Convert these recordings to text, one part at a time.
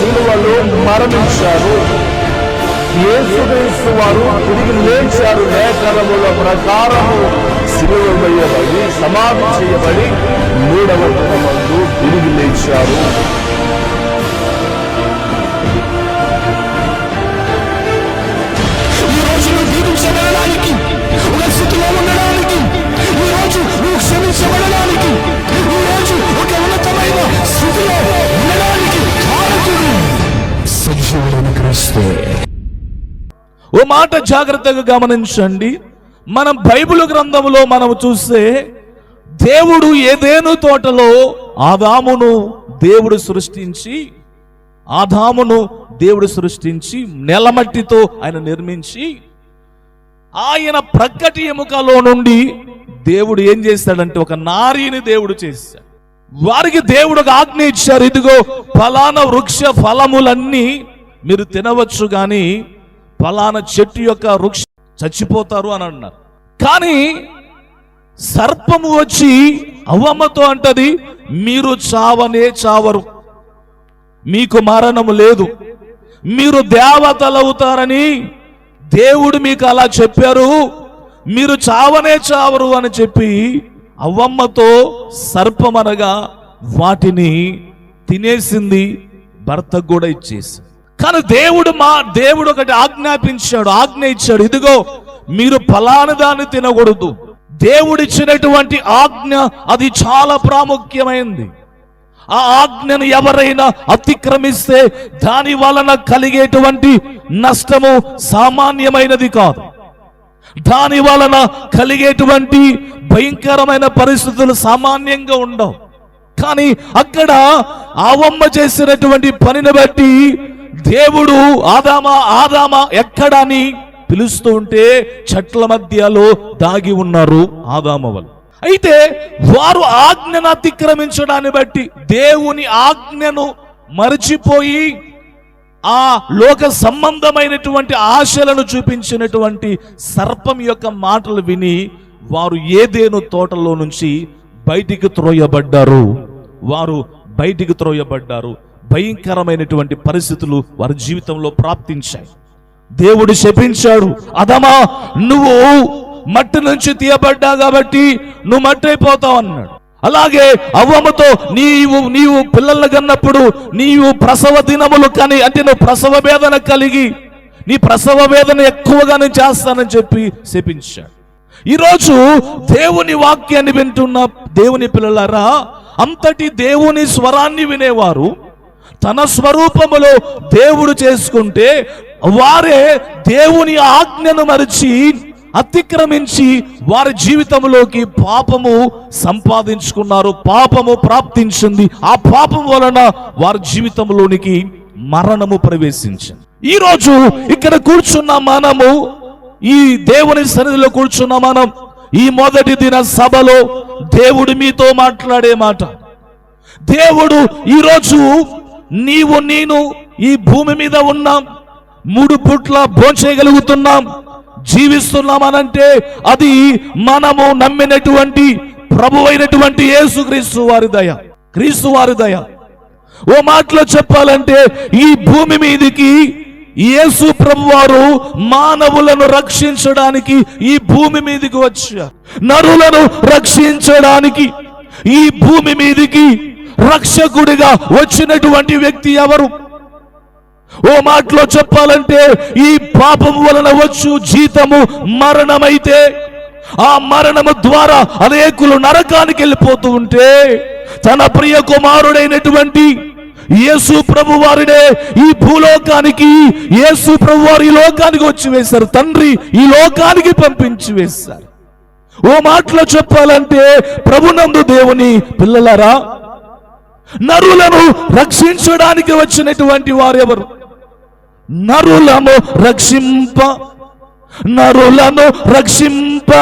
యేసుక్రీస్తు శిలువలో మరణించారు. యేసుక్రీస్తు వారు తిరిగి లేచారు. లేఖనముల ప్రకారము శిలువ వేయబడి సమాధి చేయబడి మూడవ దినమందు తిరిగి లేచారు. ఈ రోజు జీవించడానికి దీవించబడడానికి ఒక స్థితిలో ఉండడానికి సజీవుడైన ఓ మాట జాగ్రత్తగా గమనించండి. మనం బైబిల్ గ్రంథంలో మనం చూస్తే దేవుడు ఏదేను తోటలో ఆదామును దేవుడు సృష్టించి ఆదామును దేవుడు సృష్టించి నెలమట్టితో ఆయన నిర్మించి ఆయన ప్రక్కటి ఎముకలో నుండి దేవుడు ఏం చేస్తాడంటే ఒక నారీని దేవుడు చేశాడు వారికి దేవుడు ఒక ఆజ్ఞ ఇచ్చారు. ఇదిగో ఫలానా వృక్ష ఫలములన్నీ మీరు తినవచ్చు కానీ ఫలానా చెట్టు యొక్క వృక్ష చచ్చిపోతారు అని అన్నారు. కానీ సర్పము వచ్చి అవ్వమ్మతో అంటది మీరు చావనే చావరు. మీకు మరణము లేదు. మీరు దేవతలవుతారని దేవుడు మీకు అలా చెప్పారు. మీరు చావనే చావరు అని చెప్పి అవ్వమ్మతో సర్పమనగా వాటిని తినేసింది భర్తకు కూడా ఇచ్చేసింది. కానీ దేవుడు మా దేవుడు ఒకటి ఆజ్ఞాపించాడు ఆజ్ఞ ఇచ్చాడు. ఇదిగో మీరు ఫలాని దాన్ని తినకూడదు. దేవుడిచ్చినటువంటి ఆజ్ఞ అది చాలా ప్రాముఖ్యమైంది. ఆ ఆజ్ఞను ఎవరైనా అతిక్రమిస్తే దాని వలన కలిగేటువంటి నష్టము సామాన్యమైనది కాదు. దాని వలన కలిగేటువంటి భయంకరమైన పరిస్థితులు సామాన్యంగా ఉండవు. కానీ అక్కడ ఆవమ్మ చేసినటువంటి పనిని బట్టి దేవుడు ఆదామా ఆదామా ఎక్కడని పిలుస్తూ ఉంటే చెట్ల మధ్యలో దాగి ఉన్నారు ఆదామ వాళ్ళు. అయితే వారు ఆజ్ఞను అతిక్రమించడాన్ని బట్టి దేవుని ఆజ్ఞను మరచిపోయి ఆ లోక సంబంధమైనటువంటి ఆశలను చూపించినటువంటి సర్పం యొక్క మాటలు విని వారు ఏదేను తోటలో నుంచి బయటికి త్రోయబడ్డారు? వారు బయటికి త్రోయబడ్డారు. భయంకరమైనటువంటి పరిస్థితులు వారి జీవితంలో ప్రాప్తించాయి. దేవుడు శపించాడు అదమా నువ్వు మట్టి నుంచి తీయబడ్డా కాబట్టి నువ్వు మట్టి అయిపోతావు అన్నాడు. అలాగే అవ్వమ్మతో నీవు నీవు పిల్లల్ని కన్నప్పుడు నీవు ప్రసవ దినములు కానీ అంటే నువ్వు ప్రసవ వేదన కలిగి నీ ప్రసవ వేదన ఎక్కువగా నేను చేస్తానని చెప్పి శపించాడు. ఈరోజు దేవుని వాక్యాన్ని వింటున్న దేవుని పిల్లలారా అంతటి దేవుని స్వరాన్ని వినేవారు తన స్వరూపములో దేవుడు చేసుకుంటే వారే దేవుని ఆజ్ఞను మరిచి అతిక్రమించి వారి జీవితంలోకి పాపము సంపాదించుకున్నారు పాపము ప్రాప్తించింది. ఆ పాపం వలన వారి జీవితంలోనికి మరణము ప్రవేశించింది. ఈ రోజు ఇక్కడ కూర్చున్న మనము ఈ దేవుని సన్నిధిలో కూర్చున్న మనం ఈ మొదటి దిన సభలో దేవుడు మీతో మాట్లాడే మాట. దేవుడు ఈరోజు నీవు నేను ఈ భూమి మీద ఉన్నాం. మూడు పుట్ల భోంచేయగలుగుతున్నాం. జీవిస్తున్నామనంటే అది మనము నమ్మినటువంటి ప్రభు అయినటువంటి యేసుక్రీస్తు వారి దయ క్రీస్తు వారి దయ. ఓ మాటలో చెప్పాలంటే ఈ భూమి మీదికి యేసు ప్రభు వారు మానవులను రక్షించడానికి ఈ భూమి మీదికి వచ్చారు. నరులను రక్షించడానికి ఈ భూమి మీదికి రక్షకుడిగా వచ్చినటువంటి వ్యక్తి ఎవరు? ఓ మాటలో చెప్పాలంటే ఈ పాపం వలన వచ్చు జీతము మరణమైతే ఆ మరణము ద్వారా అనేకులు నరకానికి వెళ్ళిపోతూ ఉంటే తన ప్రియ కుమారుడైనటువంటి యేసు ప్రభు వారినే ఈ భూలోకానికి యేసు ప్రభు వారు ఈ లోకానికి వచ్చి వేశారు. తండ్రి ఈ లోకానికి పంపించి వేశారు. ఓ మాటలో చెప్పాలంటే ప్రభునందు దేవుని పిల్లలారా నరులను రక్షించడానికి వచ్చినటువంటి వారెవరు నరులను రక్షింప నరులను రక్షింప.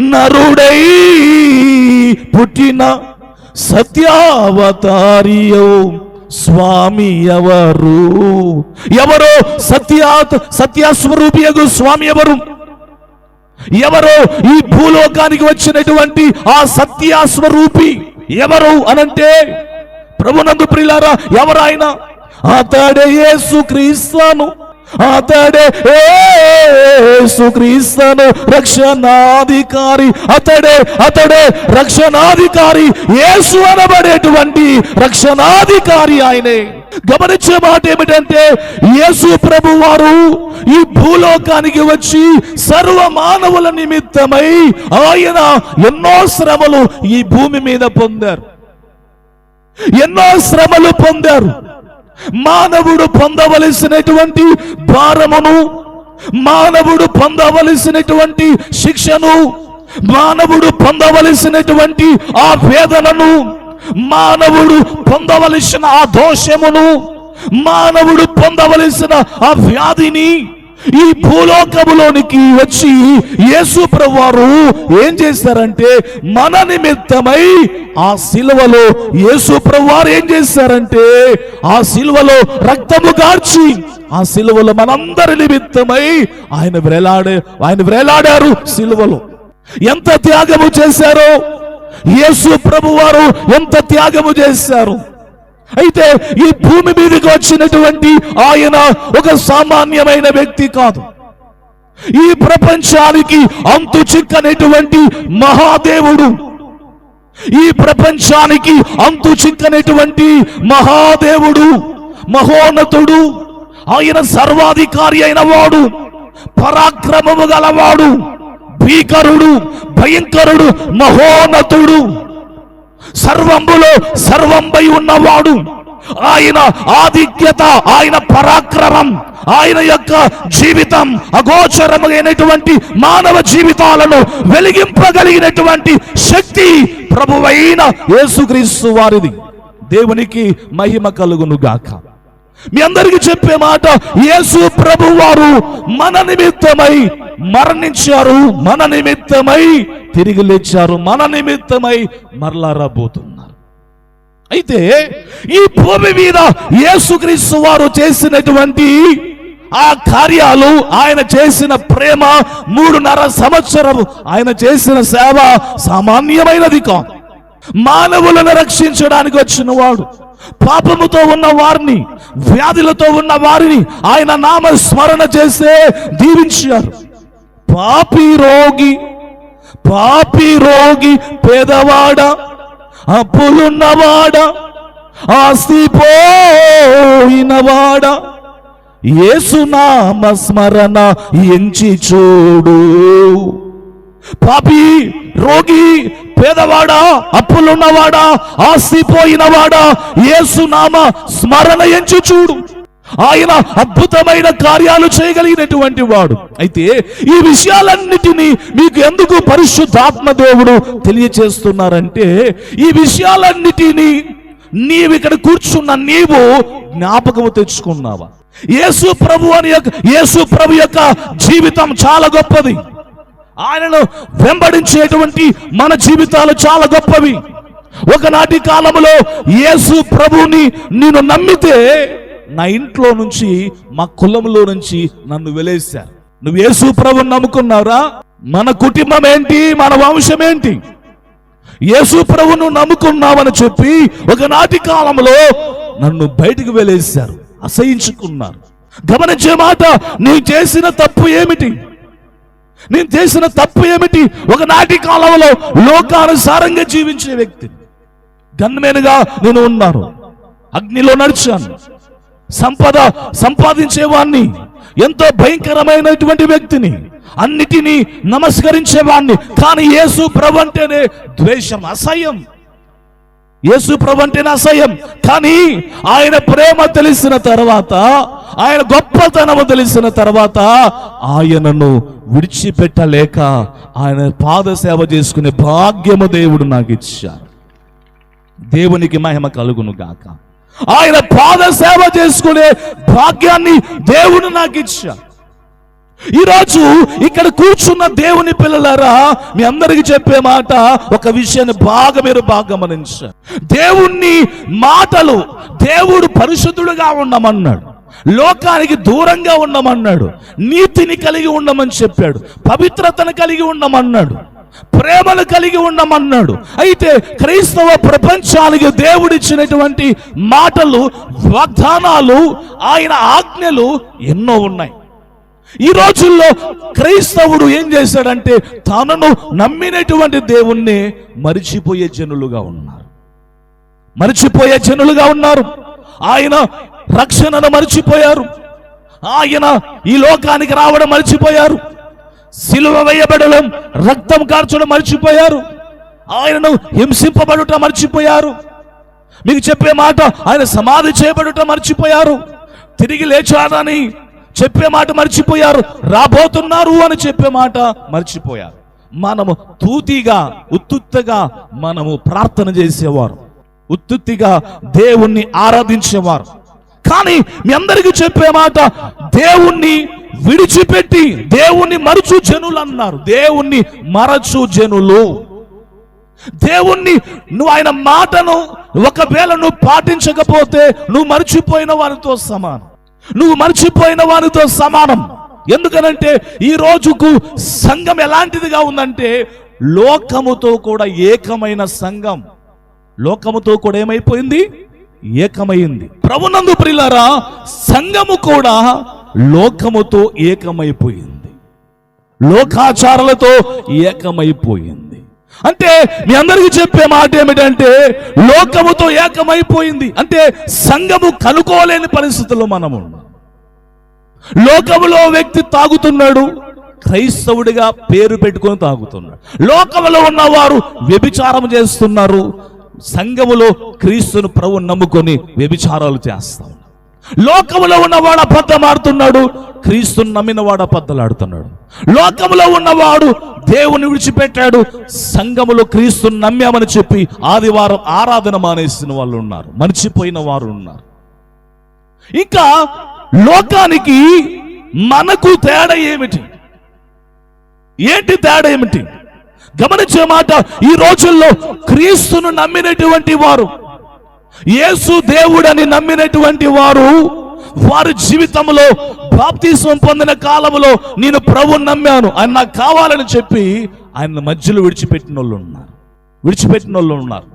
నరుడై పుట్టిన సత్యావతారియో స్వామి ఎవరు? ఎవరో సత్యాత్ సత్యస్వరూపియగు స్వామి ఎవరు? ఎవరో ఈ భూలోకానికి వచ్చినటువంటి ఆ సత్యాస్వరూపి ఎవరు అనంటే ప్రభునందు ప్రియులారా ఎవరాయన? అతడే యేసు క్రీస్తును. అతడే యేసు క్రీస్తును రక్షణాధికారి. అతడే అతడే రక్షణాధికారి. యేసు అనబడేటువంటి రక్షణాధికారి ఆయనే. గమనించే మాట ఏమిటంటే యేసు ప్రభు వారు ఈ భూలోకానికి వచ్చి సర్వ మానవుల నిమిత్తమై ఆయన ఎన్నో శ్రమలు ఈ భూమి మీద పొందారు. ఎన్నో శ్రమలు పొందారు. మానవుడు పొందవలసినటువంటి భారమును మానవుడు పొందవలసినటువంటి శిక్షను మానవుడు పొందవలసినటువంటి ఆ వేదనను మానవుడు పొందవలసిన ఆ దోషమును మానవుడు పొందవలసిన ఆ వ్యాధిని ఈ భూలోకములోనికి వచ్చి యేసు ప్రభువారు ఏం చేశారంటే మన నిమిత్తమై ఆ సిలువలో యేసు ప్రభువారు ఏం చేశారంటే ఆ సిలువలో రక్తము గార్చి ఆ సిలువలో మనందరి నిమిత్తమై ఆయన వ్రేలాడే ఆయన వ్రేలాడారు సిలువలో. ఎంత త్యాగము చేశారో? యేసు ప్రభువారు ఎంత త్యాగము చేశారు? అయితే ఈ భూమి మీదకి వచ్చినటువంటి ఆయన ఒక సామాన్యమైన వ్యక్తి కాదు. ఈ ప్రపంచానికి అంతు చిక్కనటువంటి మహాదేవుడు. ఈ ప్రపంచానికి అంతు చిక్కనటువంటి మహాదేవుడు మహోన్నతుడు ఆయన సర్వాధికారి అయిన వాడు పరాక్రమము గలవాడు భీకరుడు భయంకరుడు మహోన్నతుడు. సర్వంబులో సర్వంపై ఉన్నవాడు. ఆయన ఆధిక్యత ఆయన పరాక్రమం ఆయన యొక్క జీవితం అగోచరమైనటువంటి మానవ జీవితాలను వెలిగింపగలిగినటువంటి శక్తి ప్రభువైన యేసుక్రీస్తు వారిది. దేవునికి మహిమ కలుగును గాక మీ అందరికి చెప్పే మాట యేసు ప్రభు వారు మన నిమిత్తమై మరణించారు మన నిమిత్తమై తిరిగి లేచారు మన నిమిత్తమై మరలా రాబోతున్నారు. అయితే ఈ భూమి మీద యేసుక్రీస్తు వారు చేసినటువంటి ఆ కార్యాలు ఆయన చేసిన ప్రేమ మూడున్నర సంవత్సరం ఆయన చేసిన సేవ సామాన్యమైనది కాదు. మానవులను రక్షించడానికి వచ్చిన వాడు పాపముతో ఉన్న వారిని వ్యాధులతో ఉన్న వారిని ఆయన నామ స్మరణ చేస్తే దీవించారు. పాపి రోగి పాపి రోగి పేదవాడ అప్పులున్నవాడ ఆస్తి పోయినవాడ యేసునామ స్మరణ ఎంచి చూడు. పాపి రోగి పేదవాడా అప్పులున్నవాడా ఆస్తిపోయినవాడా ఏసునామ స్మరణ ఎంచు చూడు. ఆయన అద్భుతమైన కార్యాలు చేయగలిగినటువంటి వాడు. అయితే ఈ విషయాలన్నిటినీ మీకు ఎందుకు పరిశుద్ధాత్మ దేవుడు తెలియచేస్తున్నారంటే ఈ విషయాలన్నిటినీ నీవు ఇక్కడ కూర్చున్న నీవు జ్ఞాపకము తెచ్చుకున్నావా? యేసు ప్రభు అని యొక్క యేసు ప్రభు యొక్క జీవితం చాలా గొప్పది. ఆయనను వెంబడించేటువంటి మన జీవితాలు చాలా గొప్పవి. ఒకనాటి కాలంలో యేసు ప్రభుని నేను నమ్మితే నా ఇంట్లో నుంచి మా కులంలో నుంచి నన్ను వెలేశారు. నువ్వు యేసు ప్రభుని నమ్ముకున్నారా మన కుటుంబం ఏంటి? మన వంశం ఏంటి? యేసు ప్రభును నమ్ముకున్నావని చెప్పి ఒకనాటి కాలంలో నన్ను బయటికి వెలేశారు అసహించుకున్నారు. గమనించే మాట నీ చేసిన తప్పు ఏమిటి? నేను చేసిన తప్పు ఏమిటి? ఒకనాటి కాలంలో లోకానుసారంగా జీవించే వ్యక్తి. గన్మేనుగా నేను ఉన్నాను. అగ్నిలో నడిచాను. సంపద సంపాదించేవాణ్ణి. ఎంతో భయంకరమైనటువంటి వ్యక్తిని. అన్నిటినీ నమస్కరించేవాణ్ణి. కానీ యేసు ప్రభు అంటేనే ద్వేషం అసహ్యం. యేసు ప్రభు అంటేనే అసహ్యం. కానీ ఆయన ప్రేమ తెలిసిన తర్వాత ఆయన గొప్పతనము తెలిసిన తర్వాత ఆయనను విడిచిపెట్టలేక ఆయన పాద సేవ చేసుకునే భాగ్యము దేవుడు నాకు ఇచ్చారు దేవునికి మహిమ కలుగును గాక. ఆయన పాద సేవ చేసుకునే భాగ్యాన్ని దేవుడు నాకు ఇచ్చారు ఈరోజు ఇక్కడ కూర్చున్న దేవుని పిల్లలారా మీ అందరికి చెప్పే మాట ఒక విషయాన్ని బాగా మీరు బాగా గమనించారు దేవుణ్ణి మాటలు దేవుడు పరిశుద్ధుడుగా ఉండమన్నాడు. లోకానికి దూరంగా ఉండమన్నాడు. నీతిని కలిగి ఉండమని చెప్పాడు. పవిత్రతను కలిగి ఉండమన్నాడు. ప్రేమను కలిగి ఉండమన్నాడు. అయితే క్రైస్తవ ప్రపంచానికి దేవుడిచ్చినటువంటి మాటలు వాగ్దానాలు ఆయన ఆజ్ఞలు ఎన్నో ఉన్నాయి. ఈ రోజుల్లో క్రైస్తవుడు ఏం చేశాడంటే తనను నమ్మినటువంటి దేవుణ్ణి మరిచిపోయే జనులుగా ఉన్నారు. మరిచిపోయే జనులుగా ఉన్నారు. ఆయన రక్షణను మరిచిపోయారు. ఆయన ఈ లోకానికి రావడం మరిచిపోయారు. సిలువ వేయబడడం రక్తం కార్చడం మర్చిపోయారు. ఆయనను హింసింపబడుట మర్చిపోయారు. మీకు చెప్పే మాట ఆయన సమాధి చేయబడుట మర్చిపోయారు. తిరిగి లేచాడని చెప్పే మాట మర్చిపోయారు. రాబోతున్నారు అని చెప్పే మాట మర్చిపోయారు. మనము తూతిగా ఉత్తుత్తగా మనము ప్రార్థన చేసేవారు. ఉత్తుత్తిగా దేవుణ్ణి ఆరాధించేవారు. కానీ మీ అందరికీ చెప్పే మాట దేవుణ్ణి విడిచిపెట్టి దేవుణ్ణి మరచు జనులు అన్నారు. దేవుణ్ణి మరచు జనులు. దేవుణ్ణి నువ్వు ఆయన మాటను ఒకవేళ నువ్వు పాటించకపోతే నువ్వు మర్చిపోయిన వారితో సమానం. నువ్వు మర్చిపోయిన వారితో సమానం. ఎందుకనంటే ఈ రోజుకు సంఘం ఎలాంటిదిగా ఉందంటే లోకముతో కూడా ఏకమైన సంఘం. లోకముతో కూడా ఏమైపోయింది? ఏకమైంది. ప్రభునందు ప్రిలారా సంఘము కూడా లోకముతో ఏకమైపోయింది. లోకాచారాలతో ఏకమైపోయింది. అంటే మీ అందరికీ చెప్పే మాట ఏమిటంటే లోకముతో ఏకమైపోయింది. అంటే సంఘము కనుకోలేని పరిస్థితుల్లో మనము లోకములో వ్యక్తి తాగుతున్నాడు క్రైస్తవుడిగా పేరు పెట్టుకొని తాగుతున్నాడు. లోకములో ఉన్నవారు వ్యభిచారం చేస్తున్నారు సంఘములో క్రీస్తును ప్రభు నమ్ముకొని వ్యభిచారాలు చేస్తాం లోకములో లోకములో ఉన్నవాడు అబద్ధమాడుతున్నాడు క్రీస్తుని నమ్మిన వాడు అబద్ధలాడుతున్నాడు లోకములో ఉన్నవాడు దేవుని విడిచిపెట్టాడు సంఘములో క్రీస్తుని నమ్మామని చెప్పి ఆదివారం ఆరాధన మానేసిన వాళ్ళు ఉన్నారు మర్చిపోయిన వారు ఉన్నారు. ఇంకా లోకానికి మనకు తేడా ఏమిటి? ఏంటి తేడా ఏమిటి? గమనించే మాట ఈ రోజుల్లో క్రీస్తును నమ్మినటువంటి వారు యేసు దేవుడని నమ్మినటువంటి వారు వారి జీవితంలో బాప్తీసం పొందిన కాలంలో నేను ప్రభు నమ్మాను. ఆయన నాకు కావాలని చెప్పి ఆయన మధ్యలో విడిచిపెట్టిన వాళ్ళు ఉన్నారు. విడిచిపెట్టిన వాళ్ళు ఉన్నారు.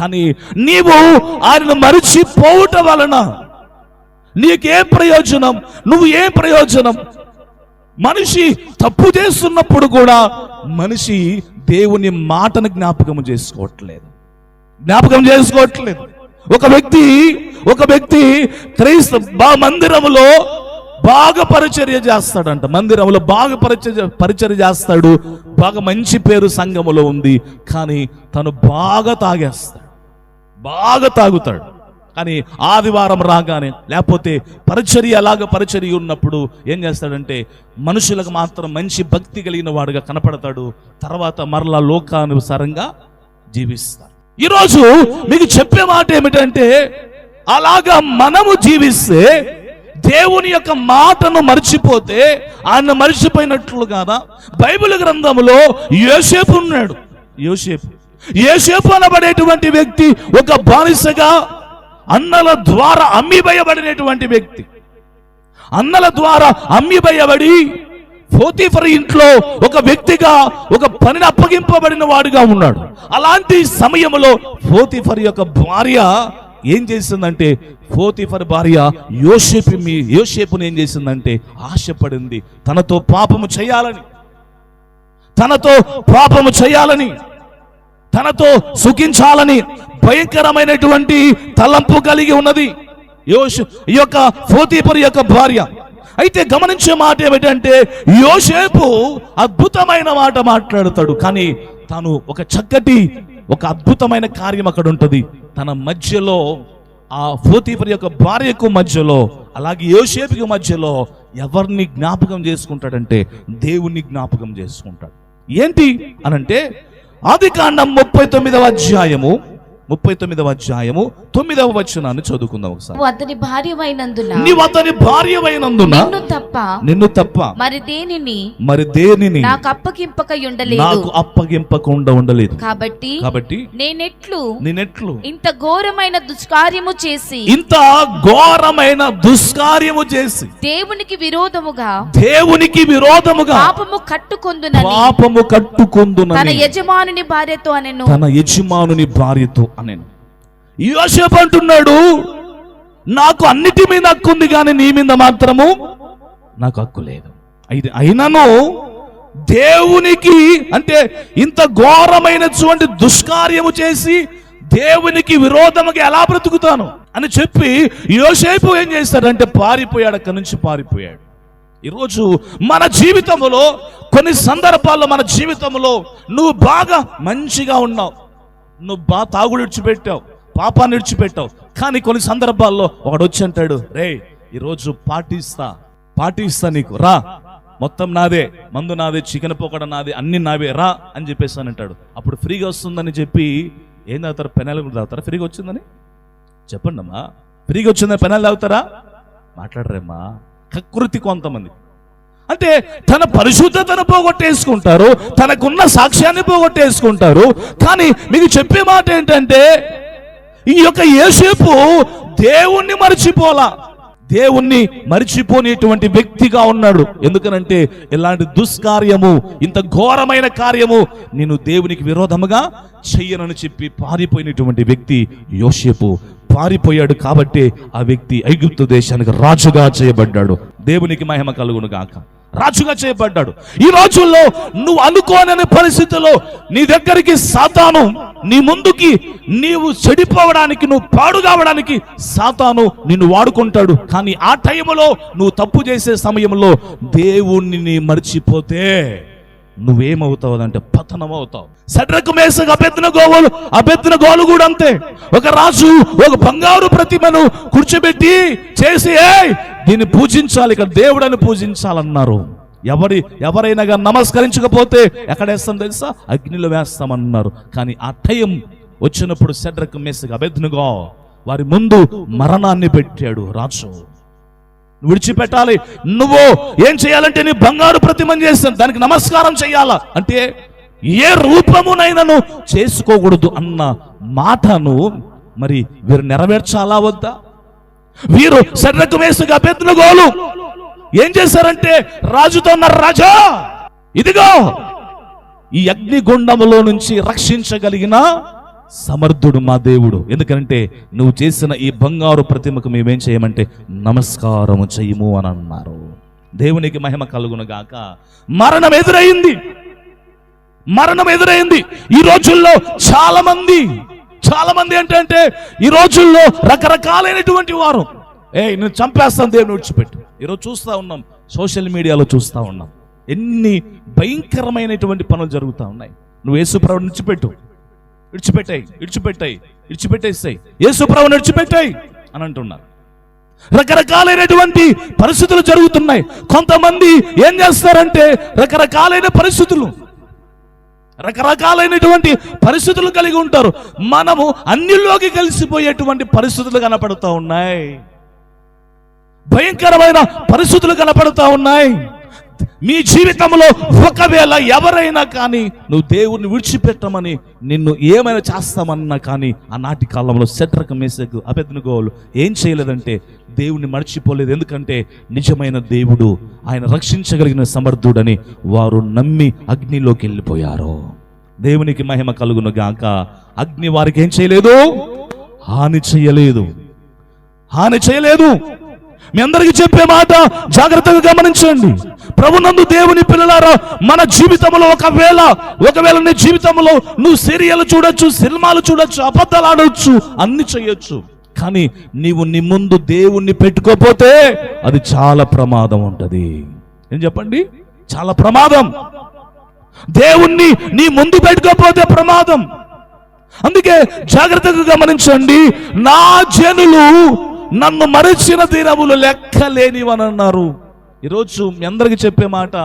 కానీ నీవు ఆయనను మరిచిపోవటం వలన నీకే ప్రయోజనం? నువ్వు ఏ ప్రయోజనం? మనిషి తప్పు చేస్తున్నప్పుడు కూడా మనిషి దేవుని మాటను జ్ఞాపకం చేసుకోవట్లేదు. జ్ఞాపకం చేసుకోవట్లేదు. ఒక వ్యక్తి ఒక వ్యక్తి క్రైస్త బా మందిరములో బాగా పరిచర్య చేస్తాడంట. మందిరంలో బాగా పరిచర్య పరిచర్య చేస్తాడు. బాగా మంచి పేరు సంఘములో ఉంది. కానీ తను బాగా తాగేస్తాడు. బాగా తాగుతాడు. కానీ ఆదివారం రాగానే లేకపోతే పరిచర్య అలాగ పరిచర్య ఉన్నప్పుడు ఏం చేస్తాడంటే మనుషులకు మాత్రం మంచి భక్తి కలిగిన వాడుగా కనపడతాడు. తర్వాత మరలా లోకానుసారంగా జీవిస్తాడు. ఈరోజు మీకు చెప్పే మాట ఏమిటంటే అలాగా మనము జీవిస్తే దేవుని యొక్క మాటను మర్చిపోతే ఆయన మర్చిపోయినట్లు కాదా? బైబిల్ గ్రంథములో యోసేపు ఉన్నాడు. యోసేపు. యోసేపు అనబడేటువంటి వ్యక్తి ఒక బానిసగా అన్నల ద్వారా అమ్మివేయబడినటువంటి వ్యక్తి. అన్నల ద్వారా అమ్మివేయబడి పోతీఫర్ ఇంట్లో ఒక వ్యక్తిగా ఒక పనిని అప్పగింపబడిన వాడుగా ఉన్నాడు. అలాంటి సమయంలో పోతీఫర్ యొక్క భార్య ఏం చేసిందంటే పోతీఫర్ భార్య యోషేపు మీ యోషేపుని ఏం చేసిందంటే ఆశపడింది. తనతో పాపము చేయాలని. తనతో పాపము చేయాలని. తనతో సుఖించాలని. భయంకరమైనటువంటి తలంపు కలిగి ఉన్నది. యోషు ఈ యొక్క ఫోతీపరి యొక్క భార్య. అయితే గమనించే మాట ఏమిటంటే యోసేపు అద్భుతమైన మాట మాట్లాడతాడు కానీ తను ఒక చక్కటి ఒక అద్భుతమైన కార్యం అక్కడ ఉంటుంది. తన మధ్యలో ఆ ఫోతీపరి యొక్క భార్యకు మధ్యలో అలాగే యోసేపుకి మధ్యలో ఎవరిని జ్ఞాపకం చేసుకుంటాడంటే దేవుణ్ణి జ్ఞాపకం చేసుకుంటాడు. ఏంటి అనంటే ఆది కాండం ముప్పై తొమ్మిదవ అధ్యాయము ముప్పై తొమ్మిదవ అధ్యాయము తొమ్మిదవ వచనాన్ని చదువుకుందాం ఒకసారి. అతని భార్యవైనందున నీవు అతని భార్యవైనందున నిన్ను తప్ప నిన్ను తప్ప మరి దేనిని? మరి దేనిని? నాకు అప్పగింపక ఉండలేదు నాకు అప్పగింపకుండా ఉండలేదు. కాబట్టి కాబట్టి నేనెట్లు నేనెట్లు ఇంత ఘోరమైన దుష్కార్యము చేసి ఇంత ఘోరమైన దుష్కార్యము చేసి దేవునికి విరోధముగా దేవునికి విరోధముగా పాపము కట్టుకొందునని పాపము తన కట్టుకుందునని యజమానుని భార్యతో అనెను. తన యజమానుని భార్యతో అనేను యోసేపు అంటున్నాడు నాకు అన్నిటి మీద హక్కు ఉంది కానీ నీ మీద మాత్రము నాకు హక్కు లేదు. అయితే అయినను దేవునికి అంటే ఇంత ఘోరమైనటువంటి దుష్కార్యము చేసి దేవునికి విరోధముగా ఎలా బ్రతుకుతాను అని చెప్పి యోసేపు ఏం చేస్తాడంటే పారిపోయాడు అక్కడి నుంచి పారిపోయాడు. ఈరోజు మన జీవితంలో కొన్ని సందర్భాల్లో మన జీవితంలో నువ్వు బాగా మంచిగా ఉన్నావు. నువ్వు బా తాగుడు విడిచిపెట్టావు పాపాన్ని విడిచిపెట్టావు. కానీ కొన్ని సందర్భాల్లో ఒకడు వచ్చి అంటాడు రే ఈరోజు పాటిస్తా పాటిస్తా నీకు రా. మొత్తం నాదే మందు నాదే చికెన్ పోకడ నాదే అన్ని నావే రా అని చెప్పేసి అని అంటాడు. అప్పుడు ఫ్రీగా వస్తుందని చెప్పి ఏం తాగుతారు? పెనాలు కూడా తాగుతారా? ఫ్రీగా వచ్చిందని? చెప్పండి అమ్మా ఫ్రీగా వచ్చిందని పెనాలు తాగుతారా? మాట్లాడరేమ్మా. కకృతి కొంతమంది. అంటే తన పరిశుద్ధతను పోగొట్టేసుకుంటారు తనకున్న సాక్ష్యాన్ని పోగొట్టేసుకుంటారు. కానీ మీకు చెప్పే మాట ఏంటంటే ఈ యొక్క యేసేపు దేవుణ్ణి మర్చిపోలా. దేవుణ్ణి మరిచిపోనేటువంటి వ్యక్తిగా ఉన్నాడు. ఎందుకనంటే ఇలాంటి దుష్కార్యము ఇంత ఘోరమైన కార్యము నేను దేవునికి విరోధముగా చెయ్యనని చెప్పి పారిపోయినటువంటి వ్యక్తి యోసేపు. పారిపోయాడు కాబట్టి ఆ వ్యక్తి ఐగుప్తు దేశానికి రాజుగా చేయబడ్డాడు. దేవునికి మహిమ కలుగును గాక రాజుగా చేయబడ్డాడు. ఈ రోజుల్లో నువ్వు అనుకోనని పరిస్థితిలో నీ దగ్గరికి సాతాను నీ ముందుకి నీవు చెడిపోవడానికి నువ్వు పాడు కావడానికి సాతాను నిన్ను వాడుకుంటాడు. కానీ ఆ టైంలో నువ్వు తప్పు చేసే సమయంలో దేవుణ్ణి మర్చిపోతే నువ్వేమవుతావు అంటే పతనం అవుతావు సడ్రకు మేసకు అభ్యర్థన గోవులు అభ్యర్థన గోలు కూడా అంతే. ఒక రాజు ఒక బంగారు ప్రతిమను కూర్చోబెట్టి చేసి "ఏయ్, దీన్ని పూజించాలి ఇక్కడ దేవుడని పూజించాలన్నారు. ఎవరి ఎవరైనా కానీ నమస్కరించకపోతే ఎక్కడ వేస్తాం తెలుసా? అగ్నిలో వేస్తామన్నారు. కానీ ఆ టైం వచ్చినప్పుడు సెడ్రకు మేసకు అభ్యర్థనగో వారి ముందు మరణాన్ని పెట్టాడు రాజు. విడిచిపెట్టాలి. నువ్వు ఏం చేయాలంటే నీ బంగారు ప్రతిమని చేస్తాను. దానికి నమస్కారం చేయాలా? అంటే ఏ రూపమునైనను చేసుకోకూడదు అన్న మాటను మరి వీరు నెరవేర్చాలా వద్దా? వీరు శరీరకు వేసుగా పెద్ద గోలు. ఏం చేశారంటే రాజుతో ఉన్న రాజా ఇదిగో ఈ అగ్నిగుండములో నుంచి రక్షించగలిగిన సమర్థుడు మా దేవుడు. ఎందుకంటే నువ్వు చేసిన ఈ బంగారు ప్రతిమకు మేమేం చేయమంటే నమస్కారము చెయ్యము అని అన్నారు. దేవునికి మహిమ కలుగునగాక మరణం ఎదురైంది. మరణం ఎదురైంది. ఈ రోజుల్లో చాలా మంది చాలా మంది ఏంటంటే ఈ రోజుల్లో రకరకాలైనటువంటి వారు. ఏ నేను చంపేస్తాను దేవుని విడిచిపెట్టు. ఈరోజు చూస్తా ఉన్నాం సోషల్ మీడియాలో చూస్తా ఉన్నాం. ఎన్ని భయంకరమైనటువంటి పనులు జరుగుతూ ఉన్నాయి. నువ్వు యేసుప్రభు విడిచిపెట్టు. విడిచిపెట్టాయి విడిచిపెట్టాయి విడిచిపెట్టేస్తాయి యేసుప్రభుని విడిచిపెట్టాయి అని అంటున్నారు. రకరకాలైనటువంటి పరిస్థితులు జరుగుతున్నాయి. కొంతమంది ఏం చేస్తారంటే రకరకాలైన పరిస్థితులు రకరకాలైనటువంటి పరిస్థితులు కలిగి ఉంటారు. మనము అన్నిలోకి కలిసిపోయేటువంటి పరిస్థితులు కనపడుతూ ఉన్నాయి. భయంకరమైన పరిస్థితులు కనపడుతూ ఉన్నాయి. మీ జీవితంలో ఒకవేళ ఎవరైనా కానీ నువ్వు దేవుడిని విడిచిపెట్టమని నిన్ను ఏమైనా చేస్తామన్నా కానీ ఆనాటి కాలంలో శత్రక మేసకు అభ్యర్థనగోలు ఏం చేయలేదంటే దేవుణ్ణి మర్చిపోలేదు. ఎందుకంటే నిజమైన దేవుడు ఆయన రక్షించగలిగిన సమర్థుడని వారు నమ్మి అగ్నిలోకి వెళ్ళిపోయారు. దేవునికి మహిమ కలుగును గాక. అగ్ని వారికి ఏం చేయలేదు? హాని చేయలేదు. హాని చేయలేదు. మీ అందరికీ చెప్పే మాట జాగ్రత్తగా గమనించండి. ప్రభునందు దేవుని పిల్లలారా మన జీవితంలో ఒకవేళ ఒకవేళ నీ జీవితంలో నువ్వు సీరియల్ చూడొచ్చు సినిమాలు చూడొచ్చు అబద్ధాలు ఆడవచ్చు అన్ని చేయొచ్చు. కానీ నీవు నీ ముందు దేవుణ్ణి పెట్టుకోపోతే అది చాలా ప్రమాదం ఉంటుంది. ఏం చెప్పండి? చాలా ప్రమాదం. దేవుణ్ణి నీ ముందు పెట్టుకోపోతే ప్రమాదం. అందుకే జాగ్రత్తగా గమనించండి నా జనులు నన్ను మరచిన దినములు లెక్కలేనివని అన్నారు ఈరోజు మీ అందరికి చెప్పే మాట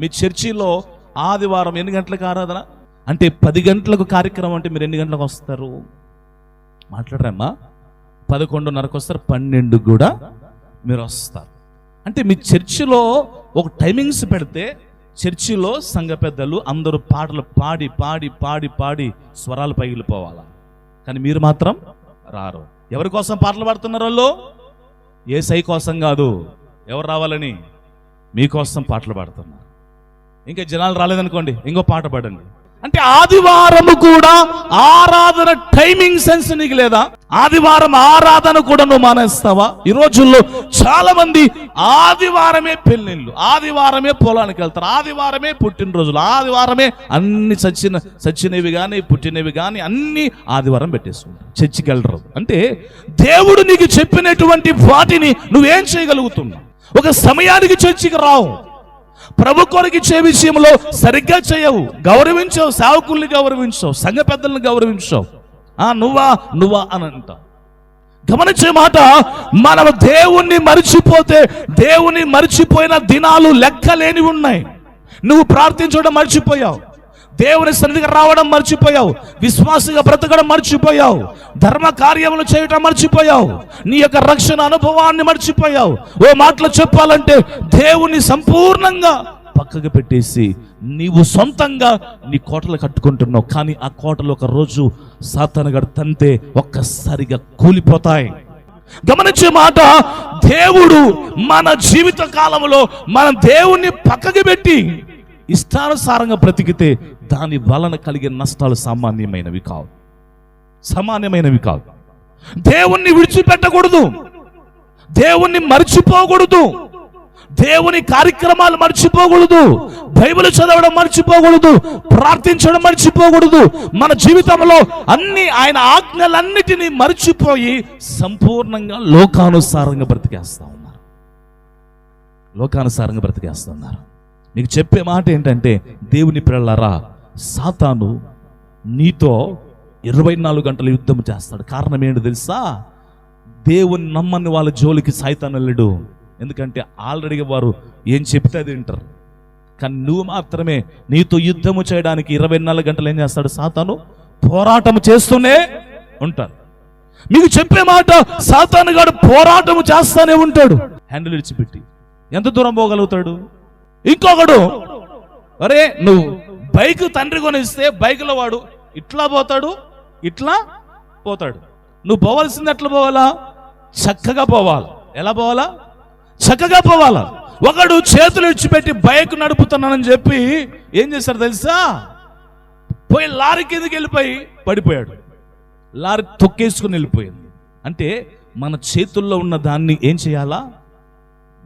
మీ చర్చిలో ఆదివారం ఎన్ని గంటలకు ఆరాధన? అంటే పది గంటలకు కార్యక్రమం అంటే మీరు ఎన్ని గంటలకు వస్తారు? మాట్లాడరమ్మా. పదకొండున్నరకు వస్తారు పన్నెండు కూడా మీరు వస్తారు. అంటే మీ చర్చిలో ఒక టైమింగ్స్ పెడితే చర్చిలో సంఘ పెద్దలు అందరూ పాటలు పాడి పాడి పాడి పాడి స్వరాలు పగిలిపోవాలా కానీ మీరు మాత్రం రారు. ఎవరి కోసం పాటలు పాడుతున్నారు వాళ్ళు? ఏ సై కోసం కాదు. ఎవరు రావాలని? మీకోసం పాటలు పాడుతున్నారు. ఇంకా జనాలు రాలేదనుకోండి ఇంకో పాట పాడండి. అంటే ఆదివారం కూడా ఆరాధన టైమింగ్ సెన్స్ నీకు లేదా? ఆదివారం ఆరాధన కూడా నువ్వు మానేస్తావా? ఈ రోజుల్లో చాలా మంది ఆదివారమే పెళ్ళిళ్ళు ఆదివారమే పొలానికి వెళ్తారు ఆదివారమే పుట్టినరోజులు ఆదివారమే అన్ని చచ్చిన చచ్చినవి కానీ పుట్టినవి కానీ అన్ని ఆదివారం పెట్టేసుకుంటారు చర్చికి వెళ్ళరు. అంటే దేవుడు నీకు చెప్పినటువంటి వాటిని నువ్వేం చేయగలుగుతున్నావు? ఒక సమయానికి చర్చికి రావు. ప్రభు కొరకు ఇచ్చే విషయంలో సరిగ్గా చేయవు. గౌరవించవు సావకుల్ని గౌరవించవు సంఘ పెద్దలను గౌరవించవు. ఆ నువ్వా నువ్వా అని అంటావు. గమనించే మాట మనం దేవుణ్ణి మర్చిపోతే దేవుని మర్చిపోయిన దినాలు లెక్కలేని ఉన్నాయి. నువ్వు ప్రార్థించడం మర్చిపోయావు. దేవుని సన్నిధికి రావడం మర్చిపోయావు. విశ్వాసంగా బ్రతకడం మర్చిపోయావు. ధర్మ కార్యములు చేయటం మర్చిపోయావు. నీ యొక్క రక్షణ అనుభవాన్ని మర్చిపోయావు. ఓ మాటలు చెప్పాలంటే దేవుని సంపూర్ణంగా పక్కకు పెట్టేసి నీవు సొంతంగా నీ కోటలు కట్టుకుంటున్నావు. కానీ ఆ కోటలు ఒక రోజు సాతానుగడు తంతే ఒక్కసారిగా కూలిపోతాయి. గమనించే మాట దేవుడు మన జీవిత కాలంలో మన దేవుణ్ణి పక్కకి పెట్టి ఇష్టానుసారంగా బ్రతికితే దాని వలన కలిగే నష్టాలు సామాన్యమైనవి కావు. సామాన్యమైనవి కావు. దేవుణ్ణి విడిచిపెట్టకూడదు. దేవుణ్ణి మర్చిపోకూడదు. దేవుని కార్యక్రమాలు మర్చిపోకూడదు. బైబిల్ చదవడం మర్చిపోకూడదు. ప్రార్థించడం మర్చిపోకూడదు. మన జీవితంలో అన్ని ఆయన ఆజ్ఞలన్నిటినీ మర్చిపోయి సంపూర్ణంగా లోకానుసారంగా బ్రతికేస్తా ఉన్నారు. లోకానుసారంగా బ్రతికేస్తున్నారు ఉన్నారు. నీకు చెప్పే మాట ఏంటంటే దేవుని పిల్లలారా సాతాను నీతో ఇరవై నాలుగు గంటలు యుద్ధం చేస్తాడు. కారణం ఏంటి తెలుసా? దేవుని నమ్మని వాళ్ళ జోలికి సైతాన్ వెళ్ళడు. ఎందుకంటే ఆల్రెడీగా వారు ఏం చెప్తే అది వింటారు. కానీ నువ్వు మాత్రమే నీతో యుద్ధము చేయడానికి ఇరవై నాలుగు గంటలు ఏం చేస్తాడు సాతాను? పోరాటం చేస్తూనే ఉంటాడు. మీకు చెప్పే మాట సాతాను గాడు పోరాటం చేస్తానే ఉంటాడు. హ్యాండిల్ విడిచిపెట్టి. ఎంత దూరం పోగలుగుతాడు? ఇంకొకడు అరే నువ్వు బైక్ తండ్రి కొనిస్తే బైక్లో వాడు ఇట్లా పోతాడు ఇట్లా పోతాడు. నువ్వు పోవాల్సింది ఎట్లా పోవాలా? చక్కగా పోవాలి. ఎలా పోవాలా? చక్కగా పోవాలా. ఒకడు చేతులు ఇచ్చిపెట్టి బైక్ నడుపుతున్నానని చెప్పి ఏం చేశారు తెలుసా? పోయి లారీ కిందకి వెళ్ళిపోయి పడిపోయాడు. లారీ తొక్కేసుకుని వెళ్ళిపోయింది. అంటే మన చేతుల్లో ఉన్న దాన్ని ఏం చేయాలా?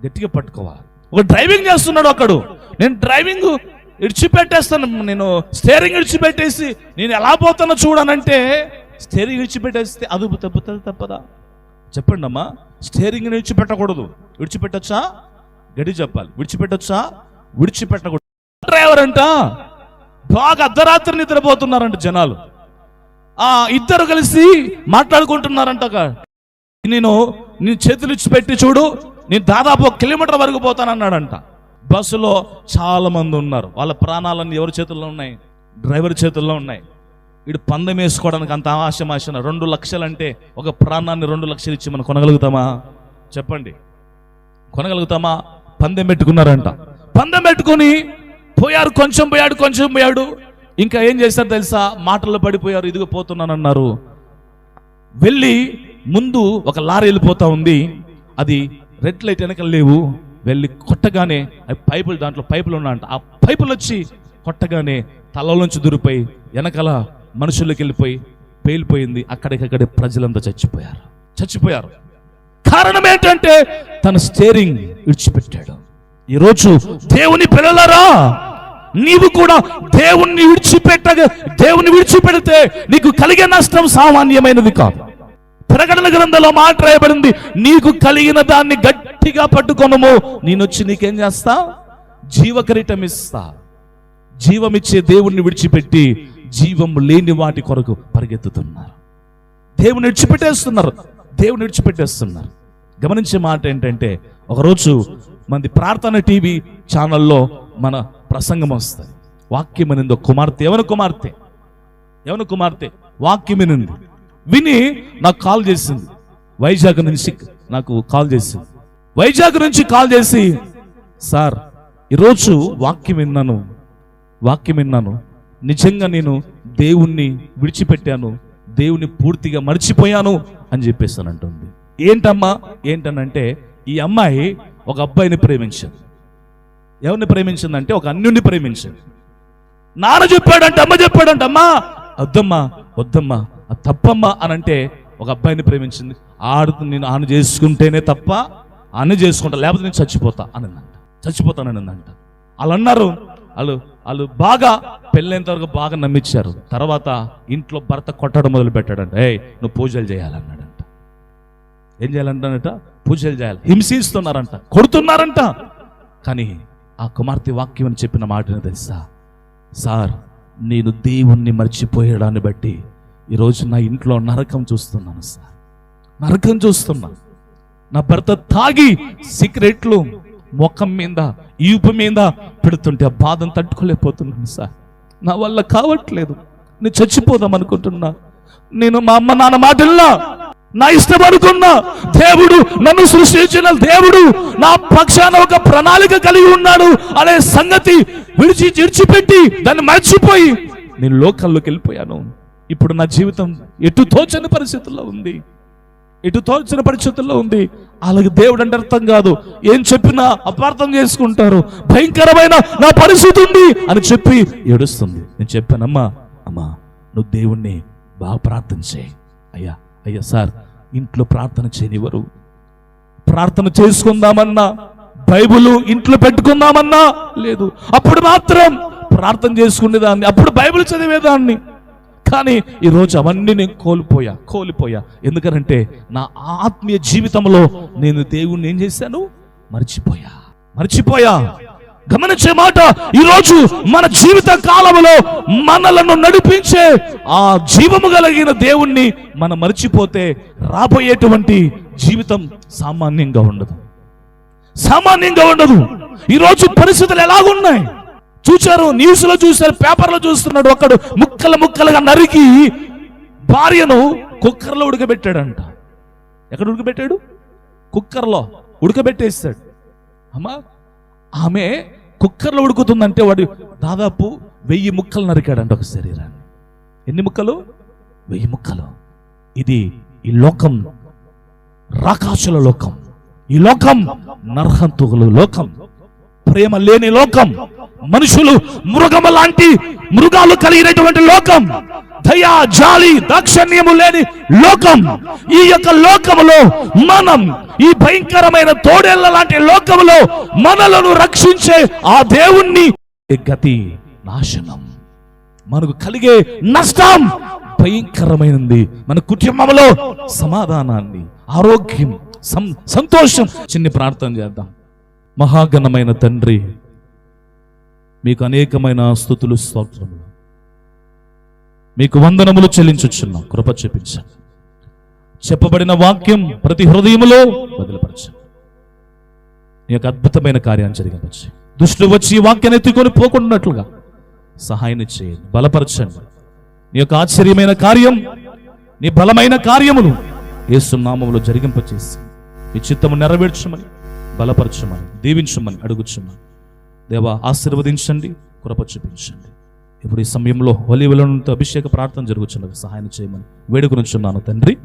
గట్టిగా పట్టుకోవాలి. ఒక డ్రైవింగ్ చేస్తున్నాడు ఒకడు నేను డ్రైవింగ్ ఇడిచిపెట్టేస్తాను. నేను స్టేరింగ్ ఇడిచిపెట్టేసి నేను ఎలా పోతానో చూడనంటే స్టేరింగ్ ఇడిచిపెట్టేస్తే అదుపు తప్పుతుంది తప్పదా? చెప్పండి అమ్మా. స్టేరింగ్ విడిచిపెట్టకూడదు విడిచిపెట్టచ్చా గడి చెప్పాలి. విడిచిపెట్టచ్చా? విడిచిపెట్టకూడదు. డ్రైవర్ అంట బాగా అర్ధరాత్రి నిద్రపోతున్నారంట జనాలు. ఆ ఇద్దరు కలిసి మాట్లాడుకుంటున్నారంట నేను నీ చేతులు ఇచ్చి పెట్టి చూడు. నేను దాదాపు ఒక కిలోమీటర్ వరకు పోతానన్నాడంట బస్సులో చాలామంది ఉన్నారు. వాళ్ళ ప్రాణాలన్నీ ఎవరి చేతుల్లో ఉన్నాయి? డ్రైవర్ చేతుల్లో ఉన్నాయి. వీడు పందెం వేసుకోవడానికి అంత ఆశమాశన రెండు లక్షలు అంటే ఒక ప్రాణాన్ని రెండు లక్షలు ఇచ్చి మనం కొనగలుగుతామా? చెప్పండి. కొనగలుగుతామా? పందెం పెట్టుకున్నారంట. పందెం పెట్టుకొని పోయారు కొంచెం పోయాడు కొంచెం పోయాడు. ఇంకా ఏం చేశారు తెలుసా? మాటల్లో పడిపోయారు ఇదిగో పోతున్నానన్నారు. వెళ్ళి ముందు ఒక లారీ వెళ్ళిపోతా ఉంది. అది రెడ్ లైట్ వెనక లేవు వెళ్ళి కొట్టగానే అవి పైపులు దాంట్లో పైపులు ఉన్నాయంట. ఆ పైపులు వచ్చి కొట్టగానే తలలోంచి దూరిపోయి వెనకాల మనుషుల్లోకి వెళ్ళిపోయి పేలిపోయింది. అక్కడికక్కడే ప్రజలంతా చచ్చిపోయారు. చచ్చిపోయారు. కారణం ఏంటంటే తన స్టేరింగ్ విడిచిపెట్టాడు. ఈరోజు దేవుని పిల్లలరా నీవు కూడా దేవుణ్ణి విడిచిపెట్టగా దేవుని విడిచిపెడితే నీకు కలిగే నష్టం సామాన్యమైనది కాదు. ప్రకటన గ్రంథంలో మాట రాయబడింది. నీకు కలిగిన దాన్ని గట్టిగా పట్టుకొనము. నేనొచ్చి నీకేం చేస్తా? జీవకరిటం ఇస్తా. జీవమిచ్చే దేవుణ్ణి విడిచిపెట్టి జీవం లేని వాటి కొరకు పరిగెత్తుతున్నారు. దేవుని విడిచిపెట్టేస్తున్నారు. దేవుని విడిచిపెట్టేస్తున్నారు. గమనించే మాట ఏంటంటే ఒకరోజు మంది ప్రార్థన టీవీ ఛానల్లో మన ప్రసంగం వస్తుంది. వాక్యం ఒక కుమార్తె? ఎవరి కుమార్తె? ఎవరి కుమార్తె? వాక్యం విని నాకు కాల్ చేసింది. వైజాగ్ నుంచి నాకు కాల్ చేసింది. వైజాగ్ నుంచి కాల్ చేసి సార్ ఈరోజు వాక్యం విన్నాను. వాక్యం విన్నాను. నిజంగా నేను దేవుణ్ణి విడిచిపెట్టాను. దేవుని పూర్తిగా మర్చిపోయాను అని చెప్పేస్తానంటుంది ఏంటమ్మా? ఏంటనంటే ఈ అమ్మాయి ఒక అబ్బాయిని ప్రేమించింది. ఎవరిని ప్రేమించిందంటే ఒక అన్యుణ్ణి ప్రేమించింది. నాన్న చెప్పాడంట అమ్మ చెప్పాడంట అమ్మా వద్దమ్మా వద్దమ్మా తప్పమ్మా అని అంటే ఒక అబ్బాయిని ప్రేమించింది. ఆడు నేను ఆను చేసుకుంటేనే తప్ప అను చేసుకుంటా లేకపోతే నేను చచ్చిపోతా అనిందంట. చచ్చిపోతాననిందంట వాళ్ళు అన్నారు వాళ్ళు వాళ్ళు బాగా పెళ్ళైనంత వరకు బాగా నమ్మించారు తర్వాత ఇంట్లో భర్త కొట్టడం మొదలు పెట్టాడంట ఏ నువ్వు పూజలు చేయాలన్నాడంట. ఏం చేయాలంటానంట పూజలు చేయాలి. హింసిస్తున్నారంట. కొడుతున్నారంట. కానీ ఆ కుమార్తె వాక్యం అని చెప్పిన మాటని తెలుసా? సార్ నేను దేవుణ్ణి మర్చిపోయడాన్ని బట్టి ఈరోజు నా ఇంట్లో నరకం చూస్తున్నాను సార్. నరకం చూస్తున్నా. నా భర్త తాగి సిగరెట్లు ముఖం మీద ఈపు మీద పెడుతుంటే ఆ బాధను తట్టుకోలేకపోతున్నాను సార్. నా వల్ల కావట్లేదు. నేను చచ్చిపోదాం అనుకుంటున్నా. నేను మా అమ్మ నాన్న మాటల్లా నా ఇష్టం అనుకున్నా దేవుడు నన్ను సృష్టించిన దేవుడు నా పక్షాన ఒక ప్రణాళిక కలిగి ఉన్నాడు. అనే సంగతి విడిచి విడిచిపెట్టి దాన్ని మర్చిపోయి నేను లోకల్లోకి వెళ్ళిపోయాను. ఇప్పుడు నా జీవితం ఎటు తోచని పరిస్థితుల్లో ఉంది? ఎటు తోచిన పరిస్థితుల్లో ఉంది? అలాగే దేవుడు అంటే అర్థం కాదు. ఏం చెప్పినా అపార్థం చేసుకుంటారు. భయంకరమైన నా పరిస్థితి ఉంది అని చెప్పి ఏడుస్తుంది. నేను చెప్పానమ్మా అమ్మా నువ్వు దేవుణ్ణి బాగా ప్రార్థన చేయి. అయ్యా అయ్యా సార్ ఇంట్లో ప్రార్థన చేయనివ్వరు. ప్రార్థన చేసుకుందామన్నా బైబుల్ ఇంట్లో పెట్టుకుందామన్నా లేదు. అప్పుడు మాత్రం ప్రార్థన చేసుకునేదాన్ని అప్పుడు బైబిల్ చదివేదాన్ని. కానీ ఈరోజు అవన్నీ నేను కోల్పోయా కోల్పోయా. ఎందుకనంటే నా ఆత్మీయ జీవితంలో నేను దేవుణ్ణి ఏం చేశాను? మర్చిపోయా. మర్చిపోయా. గమనించే మాట ఈరోజు మన జీవిత కాలంలో మనలను నడిపించే ఆ జీవము కలిగిన దేవుణ్ణి మనం మర్చిపోతే రాబోయేటువంటి జీవితం సామాన్యంగా ఉండదు. సామాన్యంగా ఉండదు. ఈరోజు పరిస్థితులు ఎలాగున్నాయి? చూచారు న్యూస్లో చూశారు పేపర్లో చూస్తున్నాడు ఒకడు. ముక్కలు ముక్కలుగా నరికి భార్యను కుక్కర్లో ఉడకబెట్టాడంట. ఎక్కడ ఉడకబెట్టాడు? కుక్కర్లో ఉడకబెట్టేస్తాడు అమ్మా ఆమె కుక్కర్లో ఉడుకుతుందంటే వాడు దాదాపు వెయ్యి ముక్కలు నరికాడంట ఒక శరీరాన్ని. ఎన్ని ముక్కలు? వెయ్యి ముక్కలు. ఇది ఈ లోకం రాకాసుల లోకం. ఈ లోకం నరహంతుగుల లోకం. ప్రేమ లేని లోకం. మనుషులు మృగము లాంటి మృగాలు కలిగినటువంటి లోకం. దయా జాలి దాక్షణ్యము లేని లోకం. ఈ యొక్క లోకములో మనం ఈ భయంకరమైన తోడేళ్ళ లాంటి లోకములో మనలను రక్షించే ఆ దేవుణ్ణి గతి నాశనం. మనకు కలిగే నష్టం భయంకరమైనది. మన కుటుంబంలో సమాధానాన్ని ఆరోగ్యం సం- సంతోషం చిన్ని ప్రార్థన చేద్దాం. మహాగణమైన తండ్రి మీకు అనేకమైన స్థుతులు స్తోత్రములు. మీకు వందనములు చెల్లించుచున్నాం. కృప చూపించండి. చెప్పబడిన వాక్యం ప్రతి హృదయములో బదిలపరచండి నీ యొక్క అద్భుతమైన కార్యాన్ని జరిగించండి దుష్టులు వచ్చి ఈ వాక్యాన్ని ఎత్తుకొని పోకుండాట్లుగా సహాయం చేయండి. బలపరచండి. నీ యొక్క ఆశ్చర్యమైన కార్యం నీ బలమైన కార్యములు ఏసునామములు జరిగింపచేసి మీ చిత్తము నెరవేర్చమని బలపరచమని దీవించమని అడుగుచున్నాను దేవా ఆశీర్వదించండి కృప చూపించండి. ఇప్పుడు ఈ సమయంలో హోలీవలంతో అభిషేక ప్రార్థన జరుగుతున్నది సహాయం చేయమని వేడుకొనుచున్నాను తండ్రి.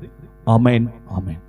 Amen amen.